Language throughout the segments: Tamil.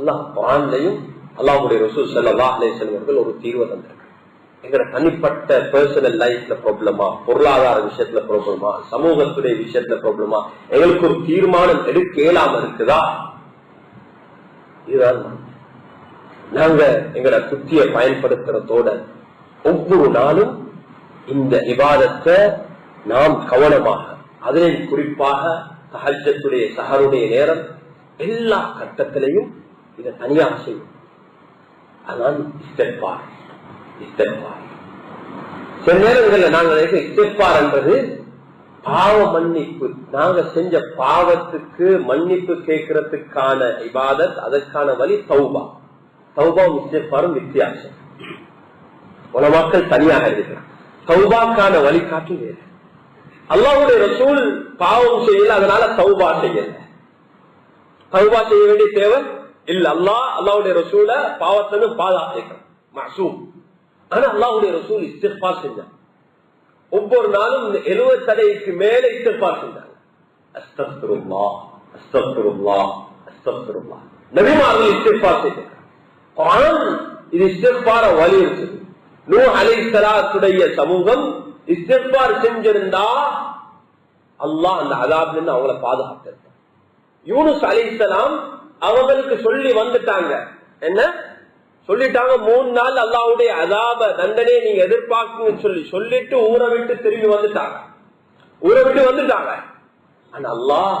அல்லாஹ் குரான்லையும் அல்லாஹுடைய ரசூல் செல்லவா அலே செல்வர்கள் ஒரு தீர்வு தந்திருக்காங்க. எங்கட தனிப்பட்ட பர்சனல் லைஃப்ல ப்ராப்ளமா பொருளாதார விஷயத்துல ப்ராப்ளமா சமூகத்துடைய விஷயத்துல ப்ராப்ளமா எங்களுக்கு ஒரு தீர்மானம் எடுக்க இயலாம இருக்குதா? இதுதான் நாங்க. எங்களோட புத்திய பயன்படுத்துறதோட ஒவ்வொரு நாளும் இந்த விவாதத்தை நாம் கவனமாக அதிலே குறிப்பாக சகஜத்துடைய சகருடைய நேரம் எல்லா கட்டத்திலையும் இதை தனியாக செய்யும். அதான் இஸ்தெப்பார் இஸ்தெப்பார் சில நேரங்களில் நாங்கள் இஸ்தெப்பார் என்பது பாவ மன்னிப்பு. நாங்க செஞ்ச பாவத்துக்கு மன்னிப்பு கேட்கறதுக்கான இபாதத் அதற்கான வழி தௌபா. தௌபா இஸ்தெப்பாரும் வித்தியாசம். உலமாக்கள் தனியாக இருக்கிறார் தௌபாக்கான வழிகாட்டு வேறு. அல்லாவுடைய ரசூல் பாவம் செய்யல அதனால தௌபா செய்யல. தௌபா செய்ய வேண்டிய தேவை? இல்ல அல்லா அல்லாவுடைய ரசூல பாவத்திலிருந்து பாதுகாக்கணும் மாசூம் ஆனா அல்லாவுடைய ரசூல் இஸ்திஃபா செஞ்சாங்க ஒவ்வொரு நாளும் எழுபது தடைக்கு மேல இஸ்திஃபா செஞ்சாங்க அஸ்தப்துருல்லா அஸ்தப்துருல்லா அஸ்தப்துருல்லா நபிமார்கள் இஸ்திஃபா செஞ்சாங்க குரான் இது இஸ்திஃபார வலி இருக்குது நூ அலைசலாத்துடைய சமூகம் இஸ்திஃபார் செஞ்சிருந்தா அல்லாஹ் அந்த அதாப்ல இருந்து அவங்கள பாதுகாத்திருந்தார் யூனுஸ் அலிசலாம் அவங்களுக்கு சொல்லி வந்துட்டாங்க. என்ன? சொல்லிட்டாங்க மூணு நாள் அல்லாவுடைய அதாப தண்டனையை நீங்க எதிர்பார்க்குன்னு சொல்லி சொல்லிட்டு ஊரை விட்டு திரும்பி வந்துட்டாங்க. ஊரை விட்டு வந்துட்டாங்க. ஆனா அல்லாஹ்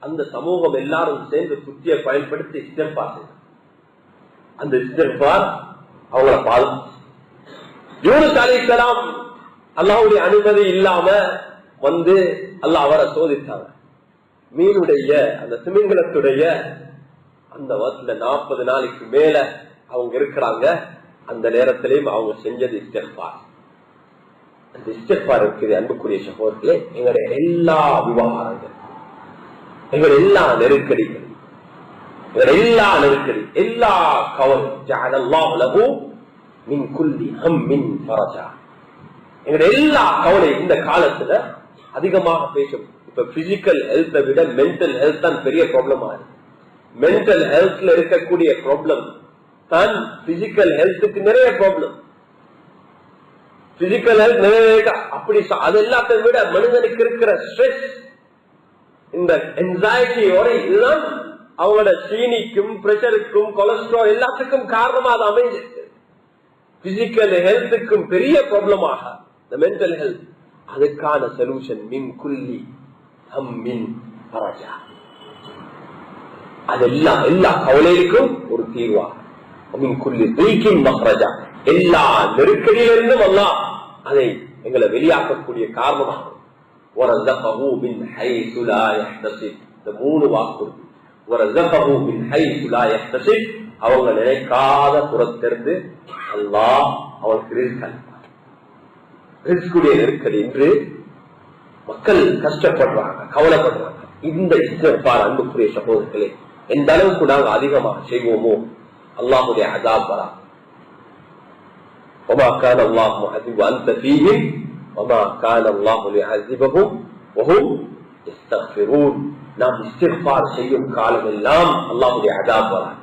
அந்த சமூகம் எல்லாரும் சேர்ந்து புத்தியை பயன்படுத்தி இஸ்தெஃபா அந்த இஸ்தெஃபார் அவங்கள பாதுகாத்து யூனுஸ் அலிசலாம் அல்லாவுடைய அனுமதி இல்லாம வந்து அல்லாஹ் அவரை சோதித்தாங்க மீனுடைய அந்த திமிங்கலத்துடைய அந்த இந்த நாற்பது நாளைக்கு மேல அவங்க இருக்கிறாங்க. அந்த நேரத்திலையும் அவங்க செஞ்சது இஸ்டெஃபார் அந்த இஸ்டெஃபார் இருக்குது அன்புக்குரிய சகோதரர்களே. எங்களுடைய எல்லா விவகாரங்கள் எங்களுடைய எல்லா நெருக்கடிகள் எங்களுடைய எல்லா நெருக்கடி எல்லா கவலை மின் குல்லி ஹம் மின் பரஜா எங்களுடைய எல்லா கவலை இந்த காலத்துல அதிகமாக பேசும். இப்ப பிசிக்கல் ஹெல்த்தை விட மென்டல் ஹெல்த் தான் பெரிய ப்ராப்ளமா இருக்கு. மென்டல் ஹெல்த்ல இருக்கக்கூடிய ப்ராப்ளம் தான் பிசிக்கல் ஹெல்த்துக்கு நிறைய ப்ராப்ளம் பிசிக்கல் ஹெல்த் நிறைய அப்படி அது எல்லாத்தையும் விட மனிதனுக்கு இருக்கிற ஸ்ட்ரெஸ் இந்த என்சைட்டியோட இதுதான் அவங்களோட சீனிக்கும் பிரஷருக்கும் கொலஸ்ட்ரால் எல்லாத்துக்கும் காரணமா அது அமைஞ்சிருக்கு. பிசிக்கல் ஹெல்த்துக்கும் பெரிய ப்ராப்ளமாக இந்த மென்டல் ஹெல்த் அதுக்கான சொல்யூஷன் மின் குல்லி ஹம் மின் பராஜா அதெல்லாம் எல்லா கவலைகளுக்கும் ஒரு தீர்வா மின் குல்லி தீக்கின் மஹரஜா எல்லா நெருக்கடியிலிருந்தும் எல்லாம் அதை எங்களை வெளியாக்கக்கூடிய காரணமாகும் இந்த மூணு வாக்கு அவங்க நினைக்காத புறத்திலிருந்து அல்லா அவனுக்கு ரிஸ்குடைய நெருக்கடி என்று மக்கள் கஷ்டப்படுறாங்க கவலைப்படுறாங்க. இந்த இஸ்திஃபார் அன்புக்குரிய சகோதரர்களே எந்த அளவுக்கு நாங்க அதிகமாக செய்வோமோ அல்லாஹுடைய அதாப் வரா وما كان الله معذب وانت فيهم وما كان الله ليعذبهم وهم يستغفرون நாம் இஸ்திஃபார் செய்யும் காலம் எல்லாம் அல்லாஹுடைய அதாப் வராது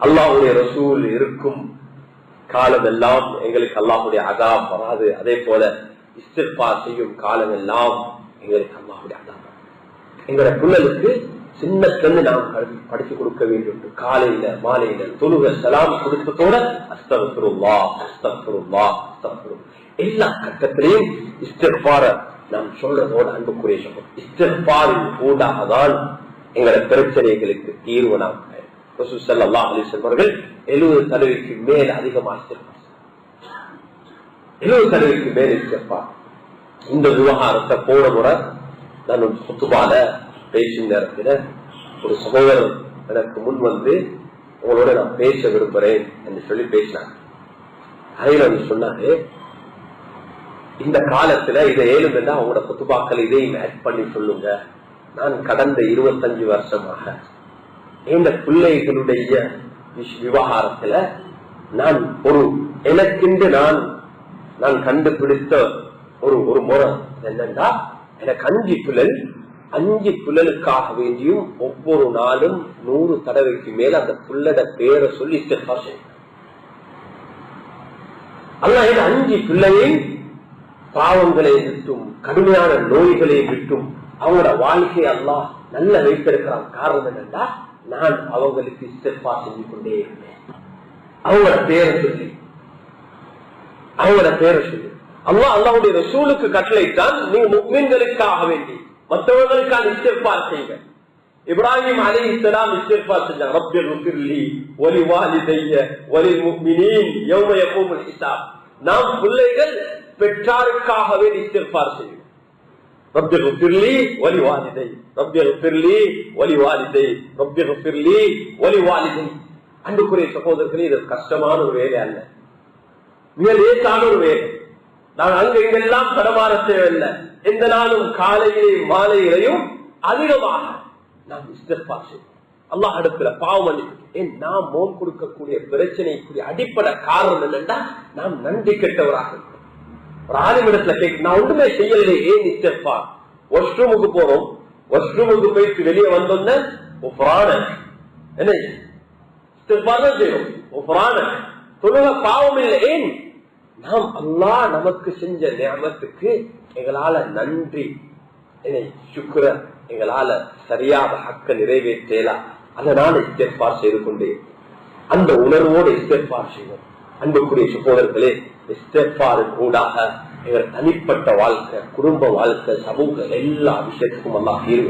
அல்லாஹுடைய ரசூல் இருக்கும் காலம் எல்லாம் எங்களுக்கு அல்லாஹுடைய அதாப் வராது அதே போல இஸ்திஃபா செய்யும் காலம் எல்லாம் எங்களுக்கு அல்லாஹுடைய அதாப் எங்களோட பிள்ளைகளுக்கு சின்ன கண்ணு நாம் படிச்சு கொடுக்க வேண்டும் காலையில மாலையில தொழுக சலாம் கொடுத்ததோட அஸ்தபுருவா அஸ்தபுருவா அஸ்தபுரு எல்லா கட்டத்திலையும் இஸ்திஃபார நாம் சொல்றதோட அன்புக்குரிய சொல்றோம். இஸ்திஃபாரின் கூடாக தான் எங்களோட பிரச்சனைகளுக்கு தீர்வு நாம் அவர்கள் எழுபது தடவைக்கு மேல் அதிகமாக எழுபது தடவைக்கு மேல் இருப்பார் இந்த விவகாரத்தை போன முறை நான் ஒரு சுத்துபால பேசும் நேரத்தில் ஒரு சகோதரர் எனக்கு முன் வந்து உங்களோட நான் பேச விரும்புறேன் என்று சொல்லி பேசினாங்க அதில் வந்து சொன்னாரு இந்த காலத்துல இதை ஏழும் அவங்களோட குத்துபாக்கள் இதையும் ஆட் பண்ணி சொல்லுங்க. நான் கடந்த இருபத்தஞ்சு வருஷமாக இந்த பிள்ளைகளுடைய விவகாரத்துல நான் ஒரு எனக்கென்று நான் நான் கண்டுபிடித்த ஒரு ஒரு முறை என்னன்னா எனக்கு அஞ்சு பிள்ளை அஞ்சு புள்ளலுக்காக வேண்டியும் ஒவ்வொரு நாளும் நூறு தடவைக்கு மேல அந்த புள்ளட பேரை சொல்லி இஸ்திஃபார் செய்யணும் அல்லாஹ் அஞ்சு பிள்ளையை பாவங்களை விட்டும் கடுமையான நோய்களை விட்டும் அவங்களோட வாழ்க்கையை அல்லாஹ் நல்ல வைத்திருக்கிறான். காரணம் என்னன்னா நான் அவங்களுக்கு இஸ்திஃபா செஞ்சு கொண்டே இருந்தேன். அவங்களோட பேரை சொல்லி. அவங்களோட பேரை சொல்லி. அல்லாஹ் அல்லாவுடைய ரசூலுக்கு கட்டளைத்தான் நீங்க முக்மீன்களுக்காக வேண்டி. மற்றவர்களுக்கான இஸ்திஃபார் செய்யுங்க இப்ராஹிம் அலி இஸ்லாம் இஸ்திஃபார் செஞ்சாங்க. ரப்பில் ருக்கிர்லி ஒலி வாலிதைய ஒலி முக்மினீன் யௌம யகூமுல் ஹிசாப் நாம் பிள்ளைகள் பெற்றாருக்காகவே இஸ்திஃபார் செய்யும் ரப்பி ருக்கிர்லி ஒலி வாலிதை. ரப்பி ருக்கிர்லி ஒலி வாலிதை. ரப்பி ருக்கிர்லி ஒலி வாலிதை. அன்புக்குரிய சகோதரர்களே இது கஷ்டமான ஒரு வேலை அல்ல. மிக லேசான ஒரு வேலை. நான் அங்க இங்கெல்லாம் தடமாற தேவையில்லை. எந்த நாளும் காலையிலே மாலையிலையும் அதிகமாக நாம் இஸ்திஃபா செய்வோம். அல்லாஹ் இடத்துல பாவம் ஏன் நாம் மோன் கொடுக்கக்கூடிய பிரச்சனைக்குரிய அடிப்படை காரணம் என்னன்னா நாம் நன்றி கெட்டவராக ஒரு ஆலிமிடத்துல கேட்க நான் ஒன்றுமே செய்யலையே ஏன் இஸ்திஃபா வாஷ்ரூமுக்கு போறோம். வாஷ்ரூமுக்கு போயிட்டு வெளியே வந்தோம்னா என்ன இஸ்திஃபார் தான் செய்யணும் ஒஃப்ரான தொழுக பாவம் இல்லை ஏன்? நாம் அல்லாஹ் நமக்கு செஞ்ச நியமத்துக்கு எங்களால நன்றி என்னை எங்களால சரியாக ஹக்க நிறைவேற்றலாம் அதனால இஸ்தேஃபார் செய்து கொண்டே அந்த உணர்வோடு இஸ்தேஃபார் செய்வோம் அன்புக்குரிய சகோதரர்களே இஸ்தேஃபாரு கூடாக எங்கள் தனிப்பட்ட வாழ்க்கை குடும்ப வாழ்க்கை சமூக எல்லா விஷயத்துக்கும் எல்லாம் தீர்வு